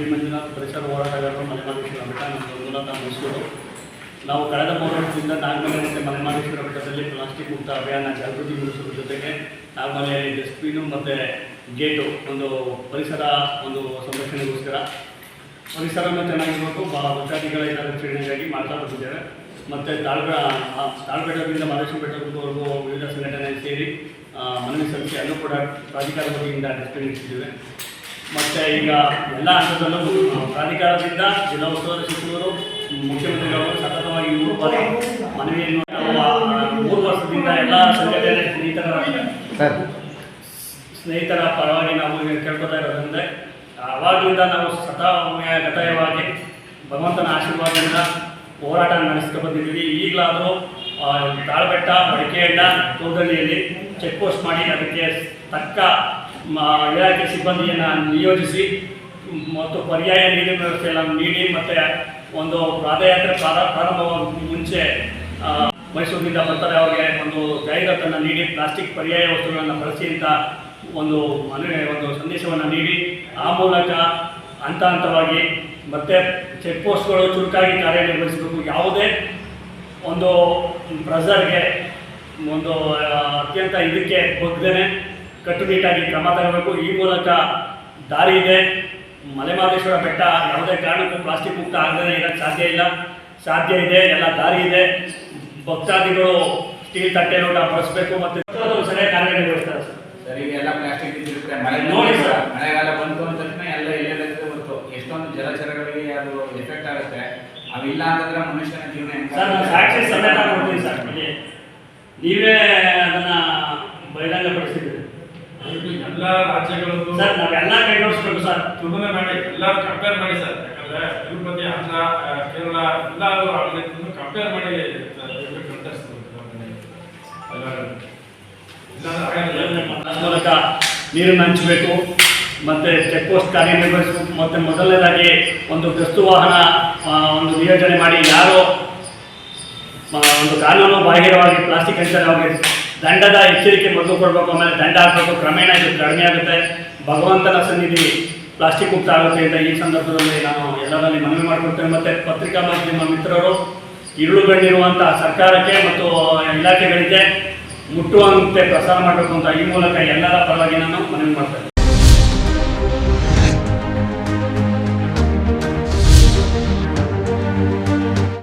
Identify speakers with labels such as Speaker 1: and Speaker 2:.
Speaker 1: D Manjunath ಪರಿಸರ ಹೋರಾಟಗಾರರು ಮಲೆಮಹದೇಶ್ವರ ಬೆಟ್ಟ ನಮ್ಮ ಮಂಜುನಾಥ ಮೈಸೂರು. ನಾವು ಕಳೆದ ಮೂರು ವರ್ಷದಿಂದ ನಾಗಮಲೆ ಮತ್ತು ಬೆಟ್ಟದಲ್ಲಿ ಪ್ಲಾಸ್ಟಿಕ್ ಮುಕ್ತ ಅಭಿಯಾನ ಜಾಗೃತಿ ಮೂಡಿಸುವ ಜೊತೆಗೆ ನಾಗಮಲೆ ಡಸ್ಟ್ಬಿನು ಮತ್ತು ಗೇಟು ಒಂದು ಪರಿಸರ ಒಂದು ಸಂರಕ್ಷಣೆಗೋಸ್ಕರ. ಪರಿಸರನೂ ಚೆನ್ನಾಗಿರಬೇಕು ಭಕ್ತಾದಿಗಳ ರಕ್ಷಣೆಗಾಗಿ ಮಾಡ್ತಾ ಬರ್ತಿದ್ದೇವೆ ಮತ್ತು ತಾಳ್ಗ ಆ ತಾಳ್ಬೆಟ್ಟದಿಂದ ಮಹದೇಶ್ವರ ಬೆಟ್ಟದವರೆಗೂ ವಿವಿಧ ಸಂಘಟನೆ ಸೇರಿ ಮನವಿ ಸಲ್ಲಿಸಿ ಅಲ್ಲೂ ಕೂಡ ಪ್ರಾಧಿಕಾರ ವತಿಯಿಂದ ಡಸ್ಟ್ಬಿನ್ ಇಟ್ಟಿದ್ದೇವೆ. ಮತ್ತು ಈಗ ಎಲ್ಲ ಹಂತದಲ್ಲೂ ಪ್ರಾಧಿಕಾರದಿಂದ ಜಿಲ್ಲಾ ಉಸ್ತುವಾರಿ ಸಚಿವರು ಮುಖ್ಯಮಂತ್ರಿಗಳು ಸತತವಾಗಿ ಮೂರು ಬಾರಿ ಮನವಿಯನ್ನು ಮೂರು ವರ್ಷದಿಂದ ಎಲ್ಲ ಸಂಘಟನೆ ಸ್ನೇಹಿತರ ಸ್ನೇಹಿತರ ಪರವಾಗಿ ನಾವು ಕೇಳ್ಕೊತಾ ಇರೋದ್ರಿಂದ ಆವಾಗಲಿಂದ ನಾವು ಸತತವಾಗಿ ಭಗವಂತನ ಆಶೀರ್ವಾದದಿಂದ ಹೋರಾಟ ನಡೆಸ್ಕೊಂಡು ಬಂದಿದ್ದೀವಿ. ಈಗಲಾದರೂ ತಾಳ್ಬೆಟ್ಟ ಮಡಿಕೆಯಣ್ಣ ತೋದಳ್ಳಿಯಲ್ಲಿ ಚೆಕ್ ಪೋಸ್ಟ್ ಮಾಡಿ ಅದಕ್ಕೆ ತಕ್ಕ ಇಲಾಖೆ ಸಿಬ್ಬಂದಿಯನ್ನು ನಿಯೋಜಿಸಿ, ಮತ್ತು ಪರ್ಯಾಯ ನೀರಿನ ವ್ಯವಸ್ಥೆಯನ್ನು ನೀಡಿ, ಮತ್ತು ಒಂದು ಪಾದಯಾತ್ರೆ ಪ್ರಾರ ಪ್ರಾರಂಭವಾಗುವ ಮುಂಚೆ ಮೈಸೂರಿನಿಂದ ಬರ್ತಾರೆ ಅವರಿಗೆ ಒಂದು ಜಾಹೀರಾತನ್ನು ನೀಡಿ, ಪ್ಲಾಸ್ಟಿಕ್ ಪರ್ಯಾಯ ವಸ್ತುಗಳನ್ನು ಬಳಸಿ ಅಂತ ಒಂದು ಮನೆ ಒಂದು ಸಂದೇಶವನ್ನು ನೀಡಿ, ಆ ಮೂಲಕ ಹಂತ ಹಂತವಾಗಿ ಮತ್ತೆ ಚೆಕ್ ಪೋಸ್ಟ್ಗಳು ಚುರುಕಾಗಿ ಕಾರ್ಯನಿರ್ವಹಿಸಬೇಕು. ಯಾವುದೇ ಒಂದು ಪ್ರೆಸರ್ಗೆ ಒಂದು ಅತ್ಯಂತ ಇದಕ್ಕೆ ಬಗ್ದೇನೆ ಕಟ್ಟುನಿಟ್ಟಾಗಿ ಕ್ರಮ ತಗೋಬೇಕು ಈ ಮೂಲಕ ದಾರಿ ಇದೆ. ಮಲೆಮಹದೇಶ್ವರ ಬೆಟ್ಟ ಯಾವುದೇ ಕಾರಣಕ್ಕೂ ಪ್ಲಾಸ್ಟಿಕ್ ಮುಕ್ತ ಆಗದೇ ಇರೋಕ್ಕೆ ಸಾಧ್ಯ ಇಲ್ಲ. ಸಾಧ್ಯ ಇದೆ ಎಲ್ಲ ದಾರಿ ಇದೆ. ಭಕ್ತಾದಿಗಳು ಸ್ಟೀಲ್ ತಟ್ಟೆ ನೋಟ ಬಳಸಬೇಕು ಮತ್ತು ಸರಿಯಾಗಿ ಕಾರ್ಯನಿರ್ವಹಿಸ್ತಾರೆ ಸರ್
Speaker 2: ಈಗ ಎಲ್ಲ ಪ್ಲಾಸ್ಟಿಕ್
Speaker 1: ನೋಡಿ ಸರ್.
Speaker 2: ಮಳೆಗಾಲ ಬಂತು ಅಂದ ತಕ್ಷಣ ಎಲ್ಲ ಎಲ್ಲೆಲ್ಲ ಬಂತು. ಎಷ್ಟೊಂದು ಜಲಚರಗಳಿಗೆ ಅದು ಎಫೆಕ್ಟ್ ಆಗುತ್ತೆ. ಅವಿಲ್ಲ ಅಂತಂದ್ರೆ ಮನುಷ್ಯನ ಜೀವನ
Speaker 1: ಸರ್ ಸಾಕ್ಷಿ ಸಮೇತ ಕೊಡ್ತೀನಿ ಸರ್. ನೀವೇ
Speaker 3: ಎಲ್ಲ ರಾಜ್ಯಗಳದ್ದು
Speaker 1: ಸರ್ ನಾವೆಲ್ಲ ಕೈಗೊಳಿಸ್ಬೇಕು ಸರ್.
Speaker 3: ತುಲನೆ ಮಾಡಿ ಎಲ್ಲ ಕಂಪೇರ್ ಮಾಡಿ ಸರ್. ಯಾಕಂದ್ರೆ ತಿರುಪತಿ ಆಂಧ್ರ ಕೇರಳ ಎಲ್ಲ ಆಡಳಿತವನ್ನು ಕಂಪೇರ್ ಮಾಡಿ
Speaker 1: ಮೂಲಕ ನೀರನ್ನು ಹಂಚಬೇಕು ಮತ್ತೆ ಚೆಕ್ ಪೋಸ್ಟ್ ಕಾರ್ಯನಿರ್ವಹಿಸಬೇಕು ಮತ್ತೆ ಮೊದಲನೇದಾಗಿ ಒಂದು ಗಸ್ತು ವಾಹನ ಒಂದು ನಿಯೋಜನೆ ಮಾಡಿ ಯಾರು ಒಂದು ಕಾನೂನು ಬಾಹಿರವಾಗಿ ಪ್ಲಾಸ್ಟಿಕ್ ಹಂಚನೆ ಅವ್ರಿಗೆ ದಂಡದ ಎಚ್ಚರಿಕೆ ಮೊದಲು ಕೊಡಬೇಕು, ಆಮೇಲೆ ದಂಡ ಹಾಕಬೇಕು, ಕ್ರಮೇಣ ಇದು ಕಡಿಮೆ ಆಗುತ್ತೆ. ಭಗವಂತನ ಸನ್ನಿಧಿ ಪ್ಲಾಸ್ಟಿಕ್ ಮುಕ್ತ ಅಂತ ಈ ಸಂದರ್ಭದಲ್ಲಿ ನಾನು ಎಲ್ಲರಲ್ಲಿ ಮನವಿ ಮಾಡಿಕೊಡ್ತೇನೆ. ಮತ್ತೆ ಪತ್ರಿಕಾ ಮಾಧ್ಯಮ ಮಿತ್ರರು ಇರುಳುಗಣ್ಣಿರುವಂಥ ಸರ್ಕಾರಕ್ಕೆ ಮತ್ತು ಇಲಾಖೆಗಳಿಗೆ ಮುಟ್ಟುವಂತೆ ಪ್ರಸಾರ ಮಾಡಬೇಕು ಅಂತ ಈ ಮೂಲಕ ಎಲ್ಲರ ಪರವಾಗಿ ನಾನು ಮನವಿ ಮಾಡ್ತೇನೆ.